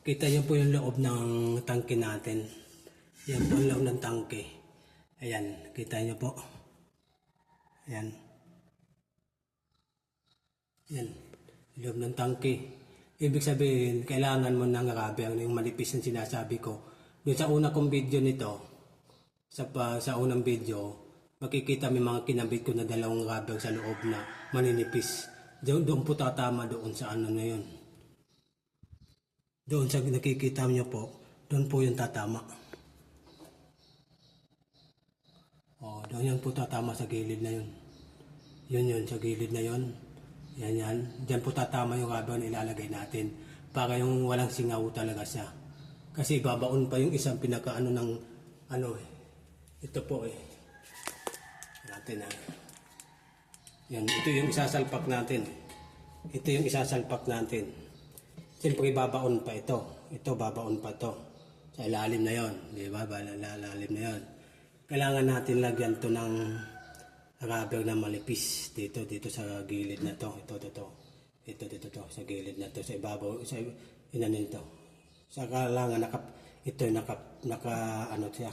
Kita niyo po yung loob ng tangke natin. Yan po ang loob ng tangke. Ayan, kita niyo po. Ayan. Yan. Loob ng tangke. Ibig sabihin, kailangan mo ng rubber, yung malipis na sinasabi ko. Doon sa una kong video nito, sa, pa, sa unang video, makikita may mga kinabit ko na dalawang rubber sa loob na maninipis. Doon, doon po tatama doon sa ano na yun. Doon sa nakikita niyo po, doon po yung tatama. Oh, doon yan po tatama sa gilid na yun. Yun yun, sa gilid na yun. Yan yan. Diyan po tatama yung rubber na ilalagay natin. Para yung walang singaw talaga siya. Kasi babaon pa yung isang pinakaano ng ano eh. Ito po eh. Natin ah. Yan, ito yung isasalpak natin. Ito yung isasalpak natin. Siyempre babaon pa ito. Ito babaon pa to. Sa ilalim na yon, di ba? Ilalim na yon. Kailangan natin lagyan to ng rubber na malipis dito dito sa gilid na to. Ito to to. Ito dito to sa gilid na to sa ibabaw sa inano nito. Sa kailangan naka ito naka naka ano siya.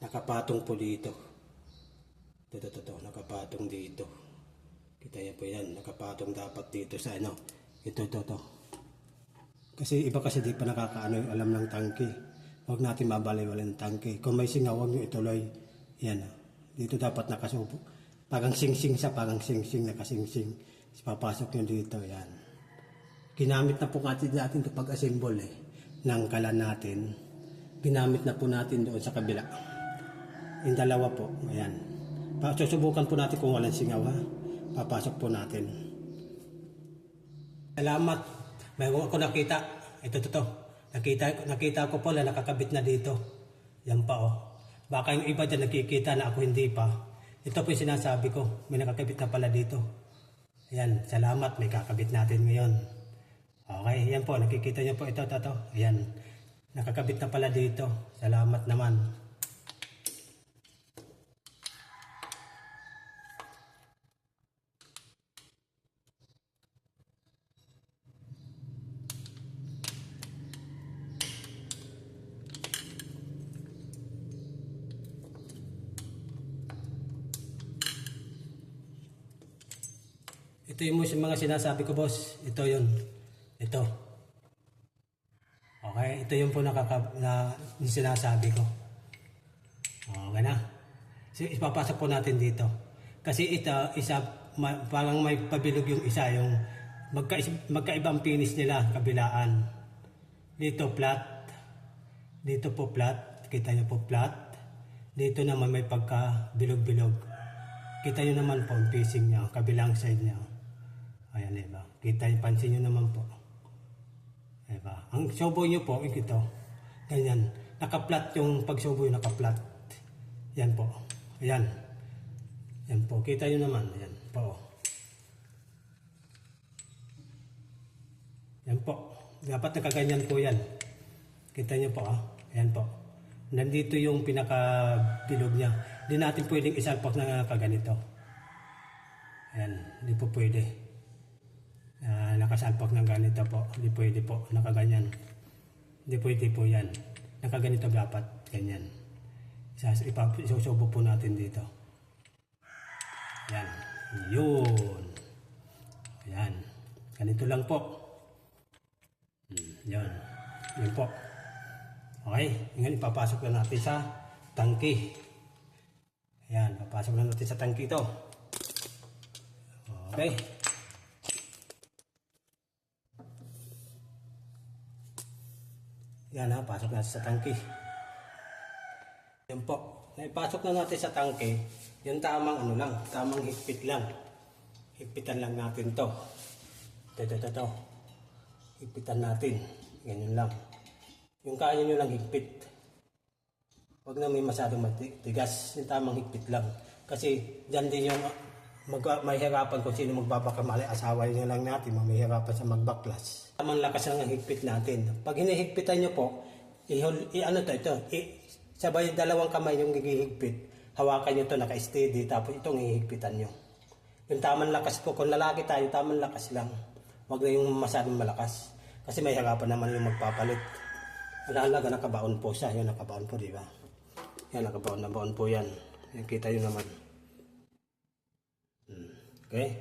Nakapatong po dito. Ito to to, to nakapatong dito. Kita niyo po yan, nakapatong dapat dito sa ano. Ito to to. Kasi iba kasi di pa nakakaano yung alam ng tangke. Huwag natin mabaliwala ng tangke. Kung may singaw, huwag nyo ituloy. Yan. ah. Dito dapat nakasubo. Parang sing-sing siya, parang sing-sing, nakasing-sing. Papasok nyo dito, yan. Ginamit na po natin natin ito pag-assemble eh, ng kalan natin. Ginamit na po natin doon sa kabila. Yung dalawa po, ayan. Susubukan po natin kung walang singaw ha. Papasok po natin. Salamat. Mayroon ako nakita. Ito, ito, ito. Nakita, nakita ko pala nakakabit na dito. Yan pa oh. Baka yung iba dyan nakikita na ako hindi pa. Ito po yung sinasabi ko. May nakakabit na pala dito. Ayan, salamat. May kakabit natin ngayon. Okay, yan po. Nakikita niyo po ito, ito, ito. Ayan. Nakakabit na pala dito. Salamat naman. Ito yung mga sinasabi ko, boss. Ito yun. Ito. Okay, ito yung po nakaka, na, yung sinasabi ko. Okay na. So, ipapasok po natin dito. Kasi ito, isa, ma, parang may pabilog yung isa, yung magka, magkaibang finish nila, kabilaan. Dito flat. Dito po flat. Kita nyo po flat. Dito naman may pagka bilog-bilog. Kita nyo naman po ang facing niya, kabilang side niya. Ayan, diba? Kita pansin nyo naman po. Diba? Ang subo nyo po, ito, ganyan. Naka-flat yung pagsubo yung naka-flat. Yan po. Ayan. Yan po. Kita nyo naman. Ayan po. Yan po. Dapat nakaganyan po yan. Kita nyo po ah. Ayan po. Nandito yung pinaka-bilog niya. Hindi natin pwedeng isalpak na kaganito. Ayan. Hindi po pwede. Ah, nakasalpak ng ganito po. Hindi pwede po. Nakaganyan. Hindi pwede po yan. Nakaganito dapat. Ganyan. Isusubo po natin dito. Yan. Yun. Yan. Ganito lang po. Hmm, yan. Yan po. Okay. Ngayon ipapasok na natin sa tangki. Ayan. Papasok na natin sa tangki ito. Okay. Yan ha. Pasok natin sa tangki. Yan po. Naipasok na natin sa tangke, yung tamang ano lang, tamang higpit lang. Higpitan lang natin to. Ito, ito. Higpitan natin. Ganyan lang. Yung kaya nyo lang higpit. Huwag na may masyadong matigas. Yung tamang higpit lang. Kasi dyan din yung mag, mahirapan kung sino magbabakamali. Asawa nyo lang natin, mahirapan sa magbaklas. Tamang lakas lang ang higpit natin. Pag hinihigpitan nyo po, ihol, i, ano to, ito, i, sabay dalawang kamay yung gigihigpit. Hawakan nyo to naka-steady, tapos itong hihigpitan nyo. Yung tamang lakas po, kung lalaki tayo, tamang lakas lang. Huwag na yung masyadong malakas. Kasi may harapan naman yung magpapalit. Alalaga, nakabaon po siya. Yan, nakabaon po, di ba? Yan, nakabaon na baon po yan. Yan, kita yun naman. Okay?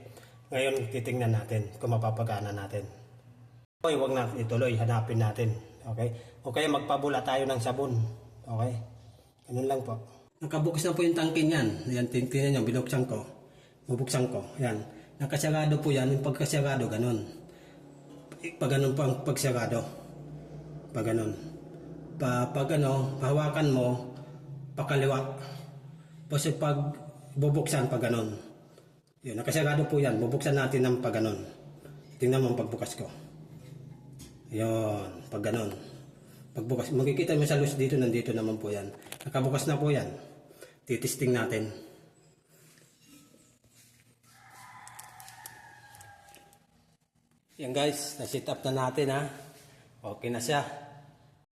Ngayon, titingnan natin kung mapapagana natin. Okay, huwag na ituloy. Hanapin natin. Okay? O kaya magpabula tayo ng sabon. Okay? Ganun lang po. Nakabukas na po yung tangke niyan. Yan, tingnan nyo, binuksan ko. Bubuksan ko. Yan. Nakasarado po yan. Yung pagkasarado, ganun. Pag ganun po ang pagsarado. Pag ganun. Pa, pag ano, pahawakan mo, pakaliwa. Kasi pag bubuksan, pag ganun. Yun, nakasarado po yan. Bubuksan natin ng pag ganun. Tingnan mo ang pagbukas ko. Yun, pag ganun. Pagbukas, makikita mo sa luz dito, nandito naman po yan. Nakabukas na po yan. Titisting natin. Yan guys, na-set up na natin ha. Okay na siya.